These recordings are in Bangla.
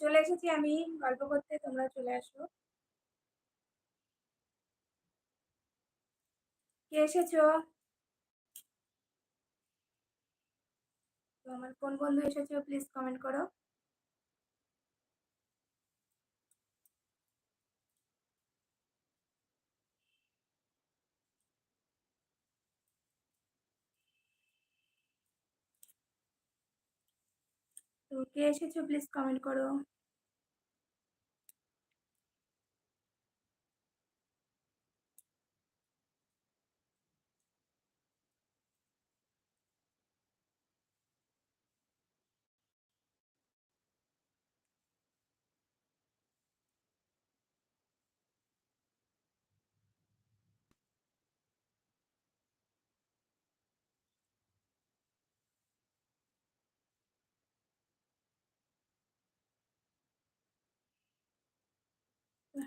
চলে এসেছি আমি, গল্প করতে, তোমরা চলে আসো। কে এসেছ? তোমার কোন বন্ধু এসেছ প্লিজ কমেন্ট করো। তো কে এসেছ প্লিজ কমেন্ট করো।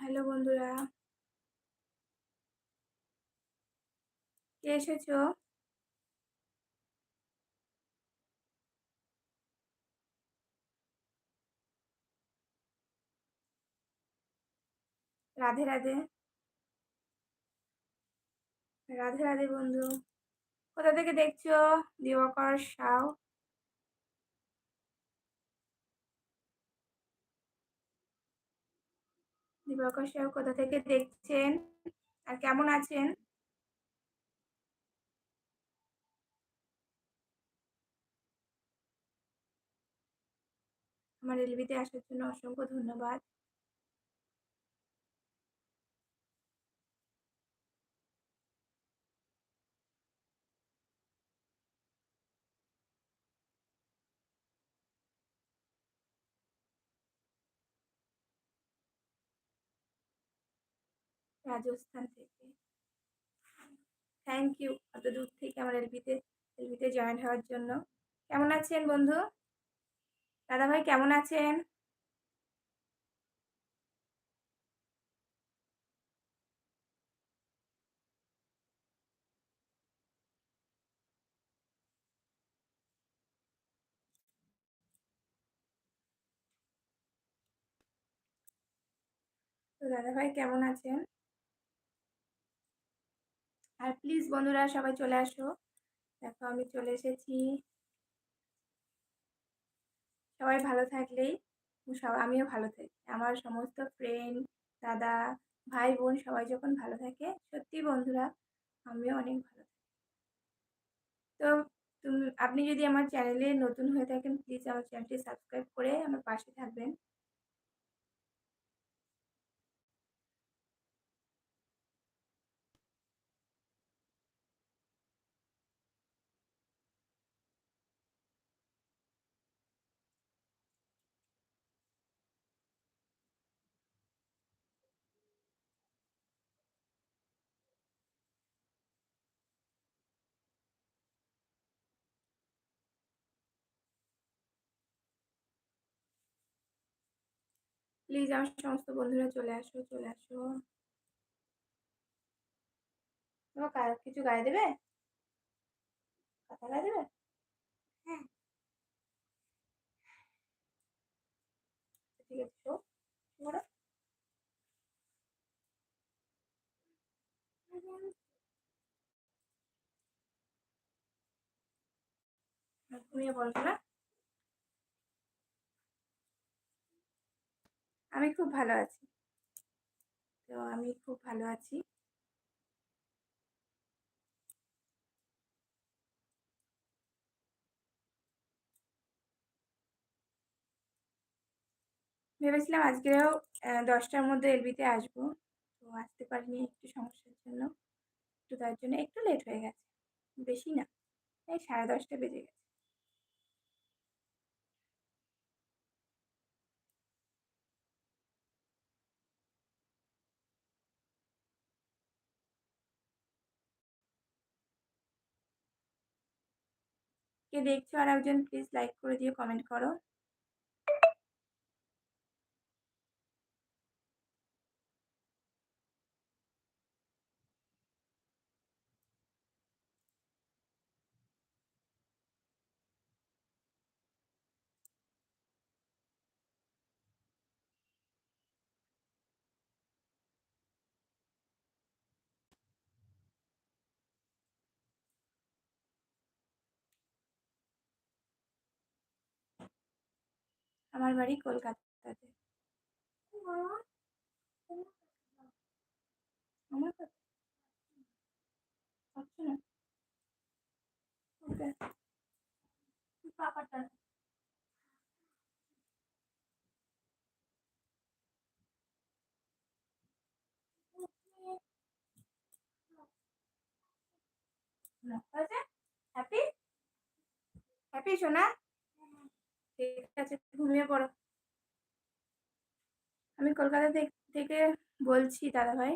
হ্যালো বন্ধুরা। কে এসেছ? রাধে রাধে। রাধে রাধে বন্ধু। কোথা থেকে দেখছ? দিবাকর সাউ। দিবাকর সাহেব কোথা থেকে দেখছেন? আর কেমন আছেন? আমার এলবিতে আসার জন্য অসংখ্য ধন্যবাদ। রাজস্থান থেকে। থ্যাংক ইউ অত দূর থেকে আমার এলবিতে এলবিতে জয়েন হওয়ার জন্য। কেমন আছেন বন্ধু? দাদা ভাই কেমন আছেন? তো দাদা ভাই কেমন আছেন? আর প্লিজ বন্ধুরা সবাই চলে আসো। দেখো আমি চলে এসেছি। সবাই ভালো থাকলেই সব, আমিও ভালো থাকি। আমার সমস্ত ফ্রেন্ড দাদা, ভাই, বোন সবাই যখন ভালো থাকে, সত্যি বন্ধুরা, আমিও অনেক ভালো থাকি। তো তুমি, আপনি যদি আমার চ্যানেলে নতুন হয়ে থাকেন প্লিজ আমার চ্যানেলটি সাবস্ক্রাইব করে আমার পাশে থাকবেন। প্লিজ আমার সমস্ত বন্ধুরা চলে আসো চলে আসো। কিছু গায়ে দেবে? কথা গায়ে দেবে? হ্যাঁ। ঠিক আছে ঘুমিয়ে বলছো না আমি খুব ভালো আছি। তো আমি খুব ভালো আছি। ভেবেছিলাম আজকেও দশটার মধ্যে এলবিতে আসব। তো আসতে পারিনি একটু সমস্যার জন্য। তো তার জন্য একটু লেট হয়ে গেছে। বেশি না, এই সাড়ে দশটা বেজে গেছে। দেখছ আর একজন প্লিজ লাইক করে দিয়ে কমেন্ট করো। আমার বাড়ি কলকাতাতে আমার কথা পাচ্ছ না ওকে পাপাটা হ্যাপি হ্যাপি সোনা ঠিক আছে ঘুমিয়ে পড়ো। আমি কলকাতা থেকে বলছি দাদা ভাই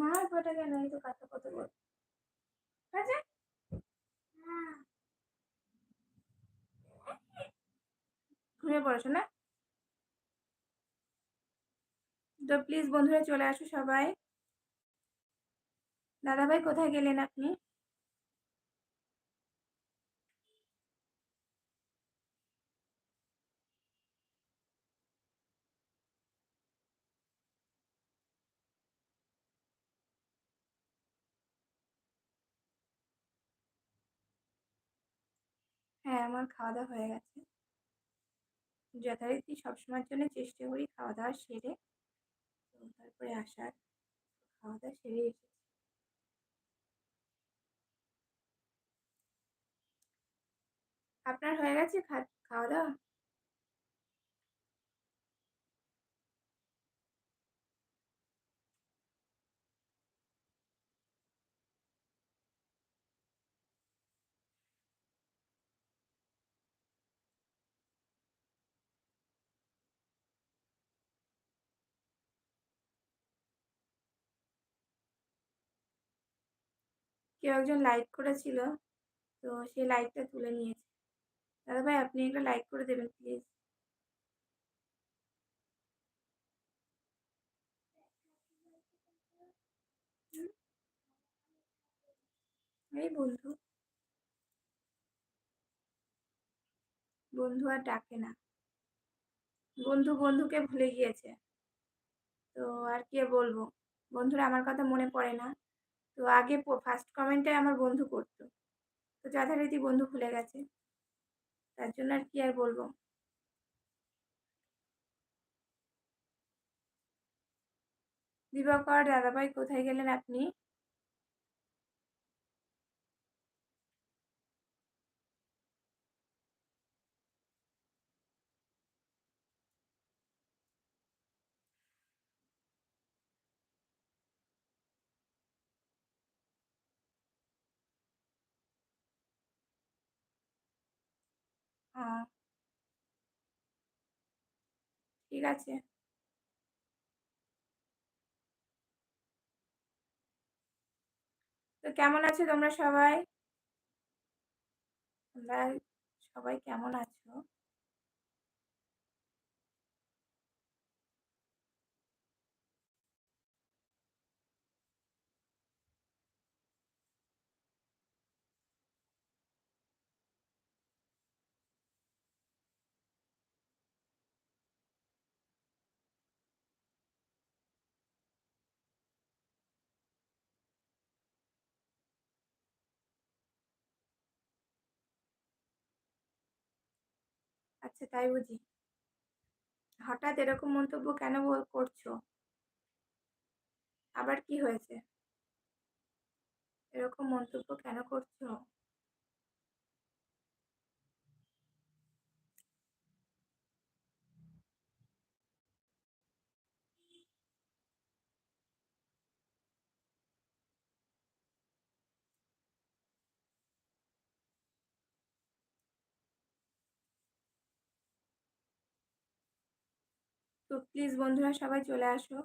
না ফোটা কেন? এই তো কথা কত বল আছে ঘুমিয়ে পড়েছো না? তো প্লিজ বন্ধুরা চলে আসো সবাই। দাদাভাই, কোথায় গেলেন আপনি? আমার খাওয়া দাওয়া হয়ে গেছে। যথারীতি সবসময়ের জন্য চেষ্টা করি খাওয়া দাওয়া সেরে তারপরে আসার খাওয়া দাওয়া সেরে এসেছি। আপনার হয়ে গেছে খাওয়া দাওয়া কেউ একজন লাইক করেছিল, তো সে লাইকটা তুলে নিয়েছে। দাদা ভাই, আপনি একটা লাইক করে দেবেন প্লিজ এই বন্ধু। বন্ধু আর ডাকে না। বন্ধু বন্ধুকে ভুলে গিয়েছে। তো আর কি বলব? বন্ধুরা, আমার কথা মনে পড়ে না। তো আগে ফার্স্ট কমেন্টে আমার বন্ধু করতো। তো যথারীতি বন্ধু খুলে গেছে। তার জন্য আর কি আর বলব? দিবাকর দাদাভাই কোথায় গেলেন আপনি? ঠিক আছে। তো কেমন আছো তোমরা সবাই? তোমরা সবাই কেমন আছো? তাই বুঝি? হঠাৎ এরকম মন্তব্য কেন করছ? আবার কি হয়েছে? এরকম মন্তব্য কেন করছ? তো প্লিজ বন্ধুরা সবাই চলে আসো।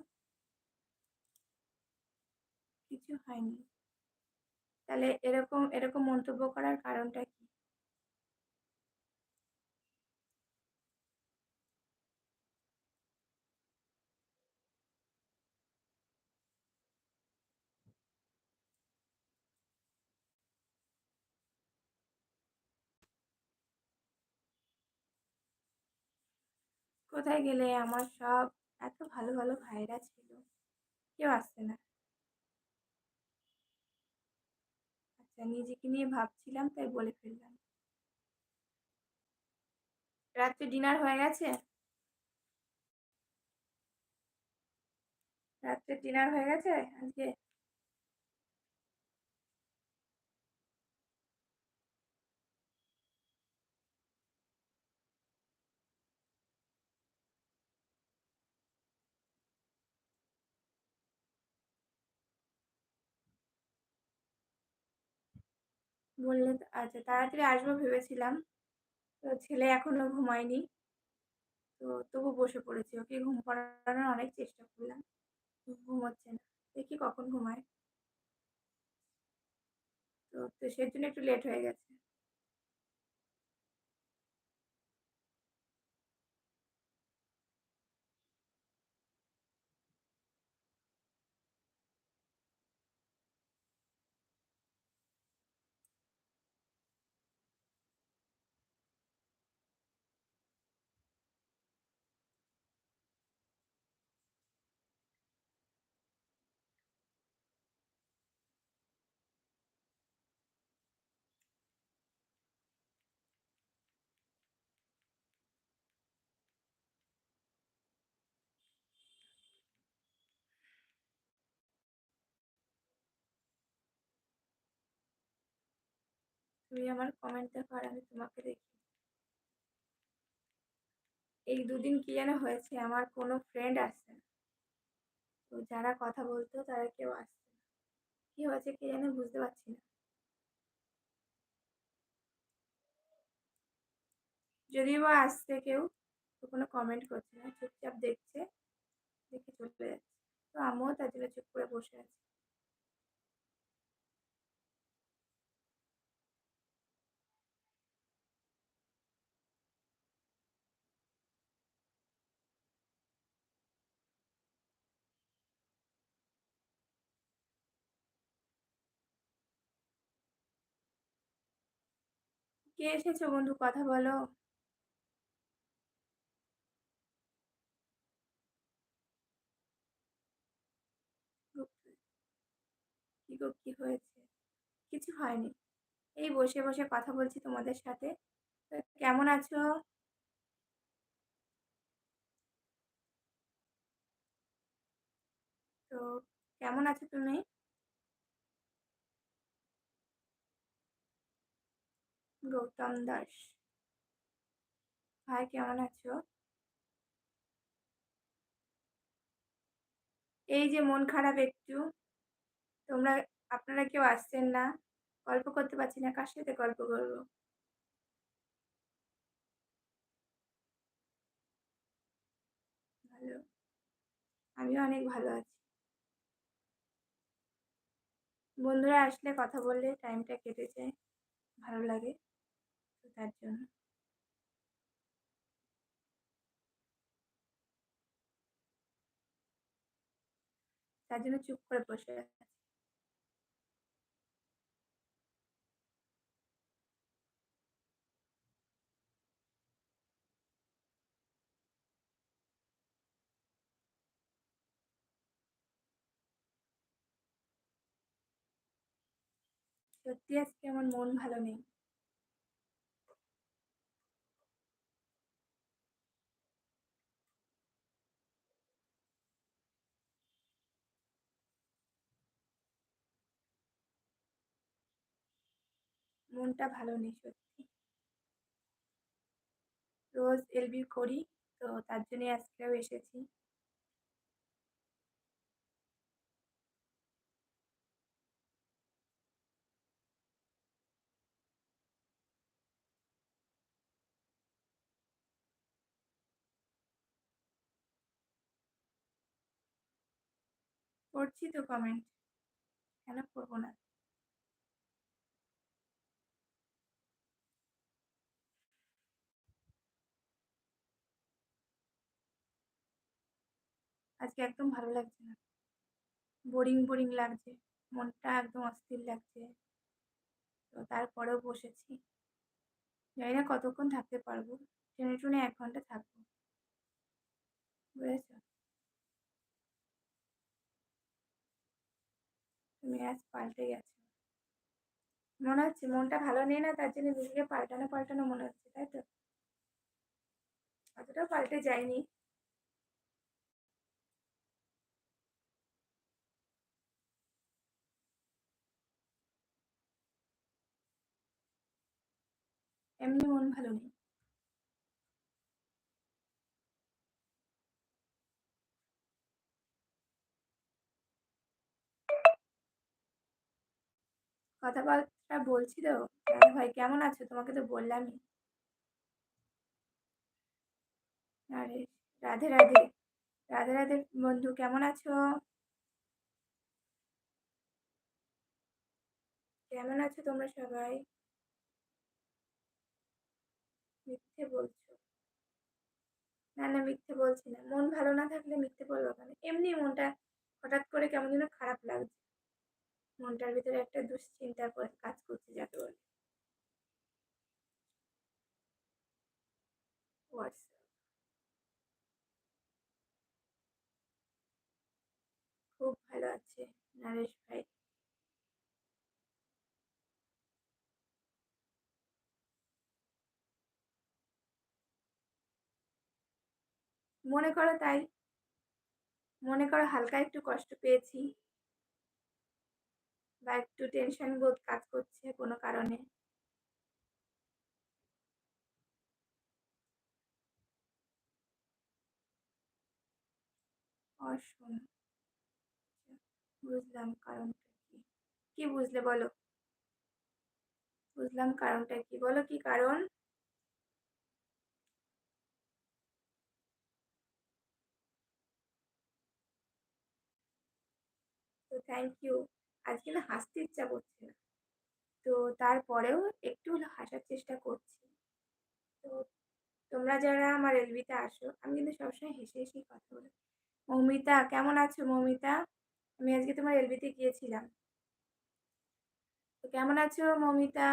কিছু হয়নি। তাহলে এরকম এরকম মন্তব্য করার কারণটা কি? কোথায় গেলে আমার সব এত ভালো ভালো ভাইরা ছিল? কেউ আসছে না। আচ্ছা নিজেকে নিয়ে ভাবছিলাম, তাই বলে ফেললাম। রাত্রে ডিনার হয়ে গেছে? রাত্রে ডিনার হয়ে গেছে? আজকে বললে আচ্ছা তাড়াতাড়ি আসব ভেবেছিলাম। তো ছেলে এখনও ঘুমায়নি। তো তবু বসে পড়েছি। ওকে ঘুম পড়ানোর অনেক চেষ্টা করলাম। ঘুমোচ্ছে না। দেখি কখন ঘুমায়। তো তো সেজন্য একটু লেট হয়ে গেছে। তুমি আমার কমেন্ট দেখো আর আমি তোমাকে দেখি। এই দুদিন কি যেন হয়েছে, আমার কোনো ফ্রেন্ড আসছে না। তো যারা কথা বলতো তারা কেউ আসছে না। কি হয়েছে কে যেন বুঝতে পারছি না। যদিও বা আসছে কেউ, তো কোনো কমেন্ট করছে না, চুপচাপ দেখছে, দেখে চলে যাচ্ছে। তো আমিও তার জন্য চুপ করে বসে আছি। কে এসেছ বন্ধু? কথা বলো। কি গো, কি হয়েছে? কিছু হয়নি। এই বসে বসে কথা বলছি তোমাদের সাথে। কেমন আছো? তো কেমন আছো তুমি? গৌতম দাস। ভাই, কেমন আছো? এই যে মন খারাপ একটু, তোমরা, আপনারা কেউ আসছেন না? গল্প করতে পারছি না, কার সাথে গল্প করব? ভালো। আমিও অনেক ভালো আছি। বন্ধুরা আসলে কথা বললে টাইমটা কেটে যায়, ভালো লাগে। তার জন্য। তার জন্য চুপ করে বসে সত্যি আজকে আমার মন ভালো নেই। মনটা ভালো নেই সত্যি। রোজ এলবি করি, তো তার জন্যই আজকেও এসেছি। করছি তো কমেন্ট কেন করব না? আজকে একদম ভালো লাগছে না। বোরিং বোরিং লাগছে। মনটা একদম অস্থির লাগছে। তো তারপরেও বসেছি। জানি না কতক্ষণ থাকতে পারব। টেনে টুনে এক ঘণ্টা থাকব। বুঝেছ? তুমি আজ পাল্টে গেছো। মনে হচ্ছে মনটা ভালো নেই না, তার জন্য নিজেকে পাল্টানো পাল্টানো মনে হচ্ছে, তাই তো? অতটাও পাল্টে যায়নি। এমনি মন ভালো নেই। কথাবার্তা বলছি তো? ভাই, কেমন আছো? তোমাকে তো বললামই। আরে, রাধে রাধে। রাধে রাধে বন্ধু, কেমন আছো? কেমন আছো তোমরা সবাই? মিথ্যে বলছো। না না, মিথ্যে বলছি না। মন ভালো না থাকলে মিথ্যে বলব কেন? এমনি মনটা হঠাৎ করে কেমন যেন খারাপ লাগছে। মনটার ভিতরে একটা দুশ্চিন্তা কাজ করছে যাকে বলে। খুব ভালো আছে, নরেশ ভাই। মনে করো তাই। মনে করো হালকা একটু কষ্ট পেয়েছি। বা একটু টেনশন বোধ কাজ করছে কোনো কারণে। বুঝলাম কারণটা কি। কি বুঝলে বলো? বুঝলাম কারণটা কি। বলো কি কারণ? থ্যাংক ইউ আজকে না হাসতে ইচ্ছা করছে না। তো তারপরেও একটু হলো হাসার চেষ্টা করছি। তো তোমরা যারা আমার এলবিতে আসো, আমি কিন্তু সবসময় হেসে হেসেই কথা বলি। মৌমিতা, কেমন আছো মৌমিতা? আমি আজকে তোমার এলবিতে গিয়েছিলাম। তো কেমন আছো মৌমিতা?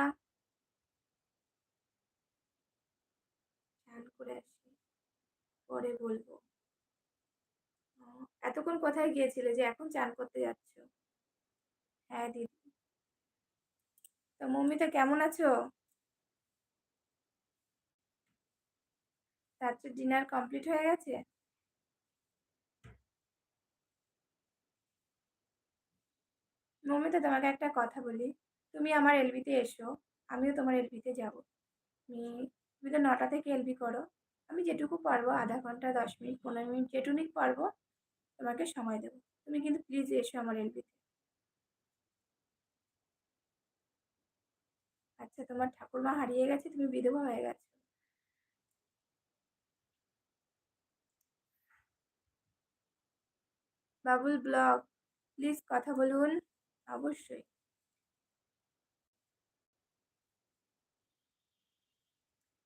করে আসি। পরে বলব। এতক্ষণ কোথায় গিয়েছিলে যে এখন চান করতে যাচ্ছ? হ্যাঁ দিদি। তো মৌমিতা, কেমন আছো? রাত্রে ডিনার কমপ্লিট হয়ে গেছে? মৌমিতা, তোমাকে একটা কথা বলি। তুমি আমার এলবিতে এসো, আমিও তোমার এলবিতে যাব। তুমি তুমি তো নটা থেকে এলবি করো। আমি যেটুকু পারব আধা ঘণ্টা, দশ মিনিট, পনেরো মিনিট যেটুকুনি পারব তোমাকে সময় দেবো। তুমি কিন্তু প্লিজ এসো আমার এলবিতে আচ্ছা তোমার ঠাকুরমা হারিয়ে গেছে, তুমি বিধবা হয়ে গেছো। বাবুল ব্লগ প্লিজ কথা বলুন, অবশ্যই।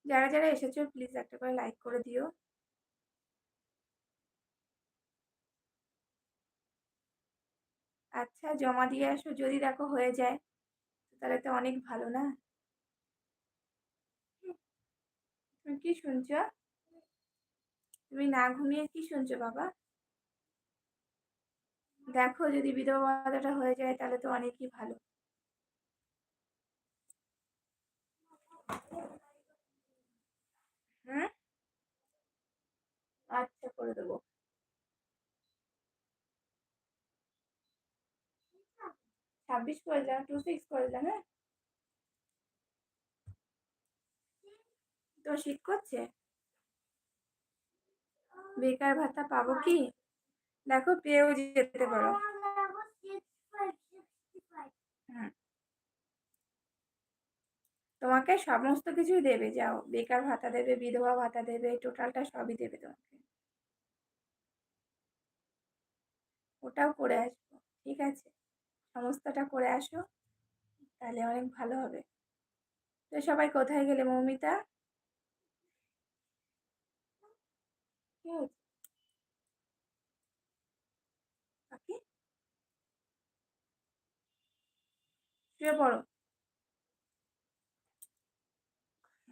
যারা যারা এসেছ প্লিজ একটা করে লাইক করে দিও। আচ্ছা জমা দিয়ে আসো যদি দেখো হয়ে যায়। তাহলে তো অনেক ভালো না? কি শুনছো? তুমি না ঘুমিয়ে কি শুনছো বাবা? দেখো যদি বিধবা ভাতাটা হয়ে যায় তাহলে তো অনেকই ভালো। হুম? আচ্ছা করে দেবো। ছাব্বিশ করে দিলাম টু সিক্স করে দিলাম হ্যাঁ? তো শীত করছে? বেকার ভাতা পাবো কি? দেখো, পেয়েও যেতে পারো। তোমাকে সমস্ত কিছুই দেবে, যাও। বেকার ভাতা দেবে, বিধবা ভাতা দেবে টোটালটা সবই দেবে তোমাকে। ওটাও করে আসব, ঠিক আছে? সমস্তটা করে আসো, তাহলে অনেক ভালো হবে। তো সবাই কোথায় গেলে, মৌমিতা? পড়ো।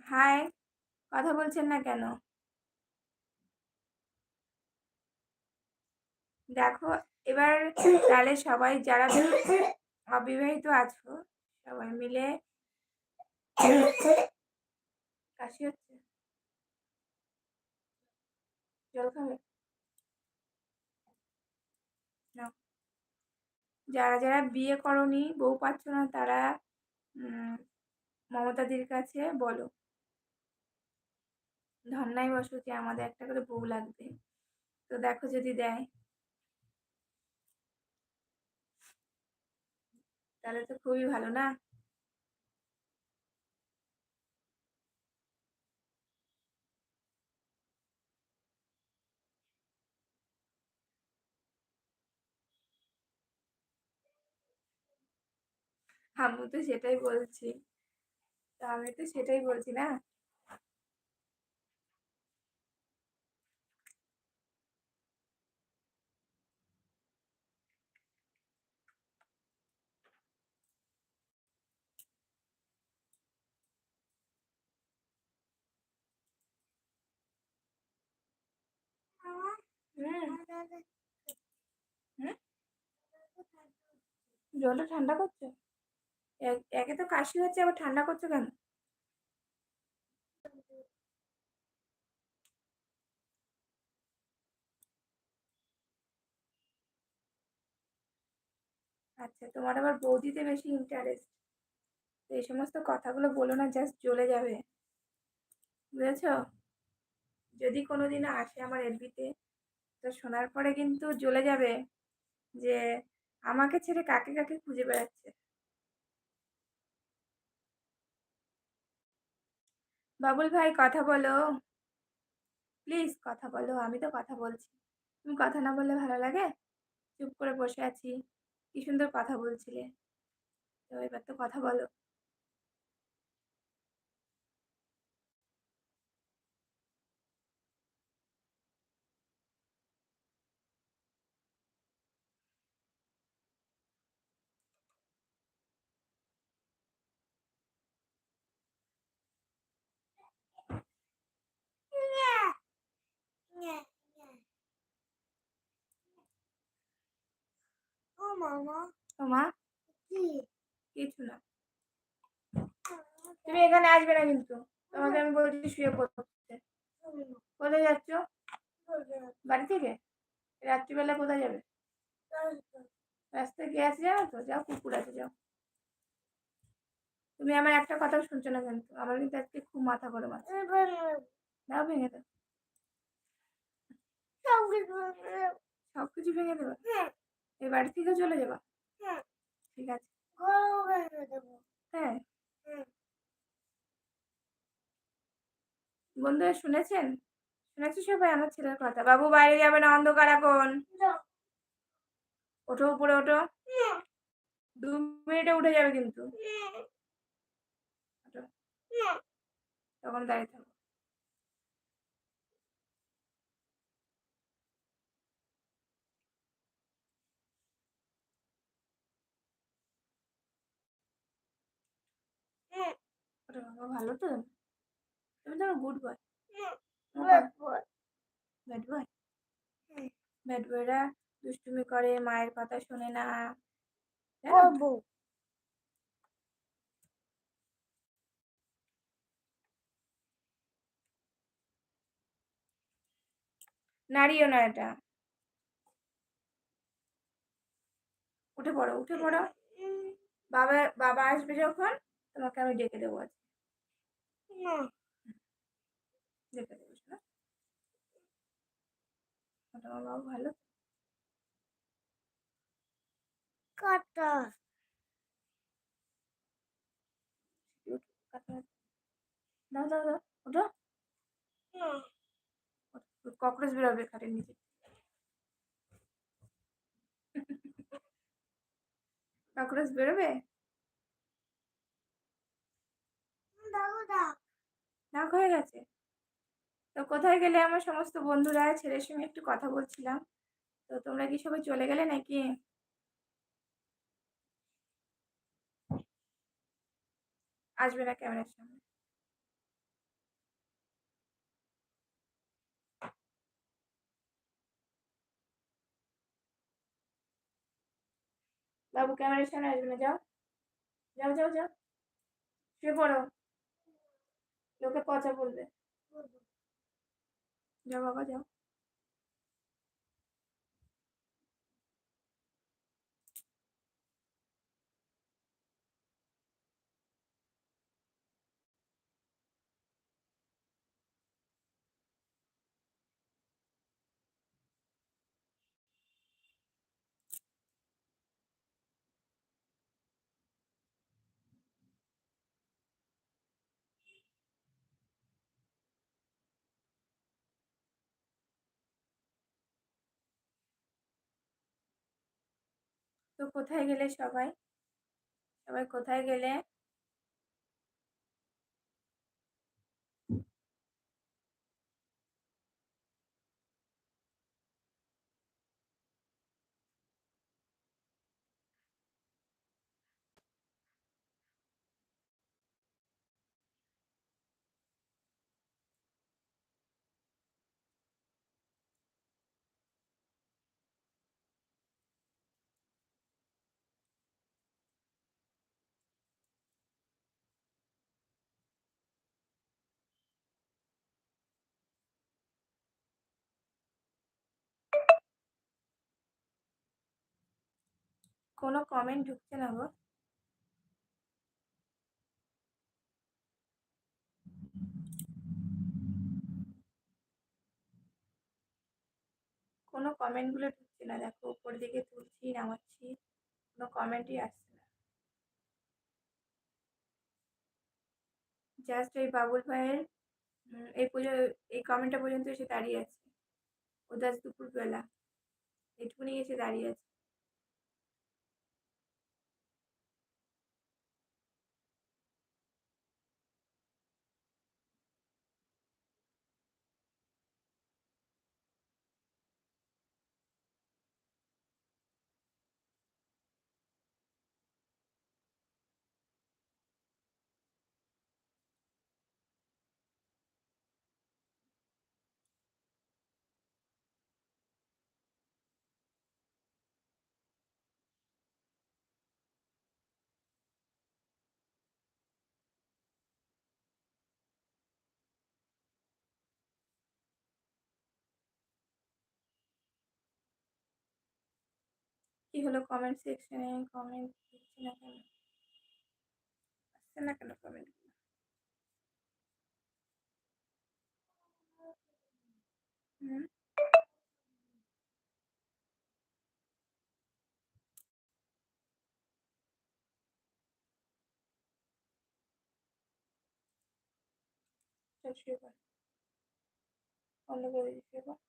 হাই, কথা বলছেন না কেন? দেখো এবার তাহলে সবাই যারা অবিবাহিত আছো, সবাই মিলে কাশি হচ্ছে। জল খাবে? যারা যারা বিয়ে করনি, বউ পাচ্ছ না, তারা মমতাদির কাছে বলো। ধন্যাই বসো যে আমাদের একটা করে বউ লাগবে। তো দেখো যদি দেয়। তাহলে তো খুবই ভালো না? আমি তো সেটাই বলছি। আমি তো সেটাই বলছি না? জলটা ঠান্ডা করছ? একে তো কাশি হচ্ছে, আবার ঠান্ডা করছ কেন? আচ্ছা তোমার আবার বৌদিতে বেশি ইন্টারেস্ট তো এই সমস্ত কথাগুলো বলো না জাস্ট জ্বলে যাবে। বুঝেছ? যদি কোনো দিন আসে আমার এলবিতে তো শোনার পরে কিন্তু জ্বলে যাবে যে, আমাকে ছেড়ে কাকে কাকে খুঁজে বেড়াচ্ছে? বাবুল ভাই, কথা বলো। প্লিজ কথা বলো, আমি তো কথা বলছি। তুমি কথা না বললে ভালো লাগে? চুপ করে বসে আছি। কি সুন্দর কথা বলছিলে। তো এবার তো কথা বলো। মা কিছু না। তুমি এখানে আসবে না কিন্তু। তোমাকে আমি বলছি শুয়ে পড়তে। কোথায় যাচ্ছ? বাড়ি থেকে? রাত্রিবেলা কোথায় যাবে? রাস্তায় গ্যাস যাও তো? যাও কুকুর আছে যাও। তুমি আমার একটা কথাও শুনছো না কিন্তু। আমার কিন্তু আজকে খুব মাথা গরম আছে। দাও। ভেঙে দাও। সব কিছু ভেঙে দেবো? এই বাড়ি থেকে চলে যাবা? ঠিক আছে। হ্যাঁ। বন্ধুরা শুনেছেন? শুনেছি সবাই আমার ছেলের কথা? বাবু বাইরে যাবে না অন্ধকার এখন? ওঠো উপরে ওঠো। দু মিনিটে উঠে যাবে কিন্তু। তখন দাঁড়িয়ে থাকো। ভালো তো? তুমি তো good boy bad boy bad বয়রা দুষ্টুমি করে মায়ের কথা শোনে না। নাড়িও না এটা। উঠে পড়ো উঠে পড়ো। বাবা বাবা আসবে যখন? তোমাকে আমি ডেকে দেবো আজ। ডেকে দেবো তোমার বাবা ভালো। কাটা দাও দাও দাও ওটা ককরোচ বেরোবে খাটের নিচে। ককরোচ বেরোবে? নাক হয়ে গেছে। তো কোথায় গেলে আমার সমস্ত বন্ধুরা, ছেলের সঙ্গে একটু কথা বলছিলাম? তো তোমরা কি সবাই চলে গেলে নাকি? আসবে না ক্যামেরার সামনে। বাবু, ক্যামেরার সামনে আসবে না, যাও। যাও যাও যাও। শুয়ে পড়ো। লোকে পচা বলবে যাও বাবা যাও তো কোথায় গেলে সবাই? সবাই কোথায় গেলে? কোনো কমেন্ট ঢুকছে না গো। কোনো কমেন্টগুলো ঢুকছে না, দেখো উপর দিকে তুলছি, নামাচ্ছি, কোনো কমেন্টই আসছে না। জাস্ট এই বাবুল ভাইয়ের এই পুজো, এই কমেন্টটা পর্যন্ত এসে দাঁড়িয়ে আছে। উদাস দুপুরবেলা। এটুকুনি এসে দাঁড়িয়ে আছে। হলো কমেন্ট সেকশনে কমেন্ট দিচ্ছে না কেন? আসছে না কেন কমেন্ট হুম। চল শুয়ে পড় অন্য করে দিই শুয়ে পড়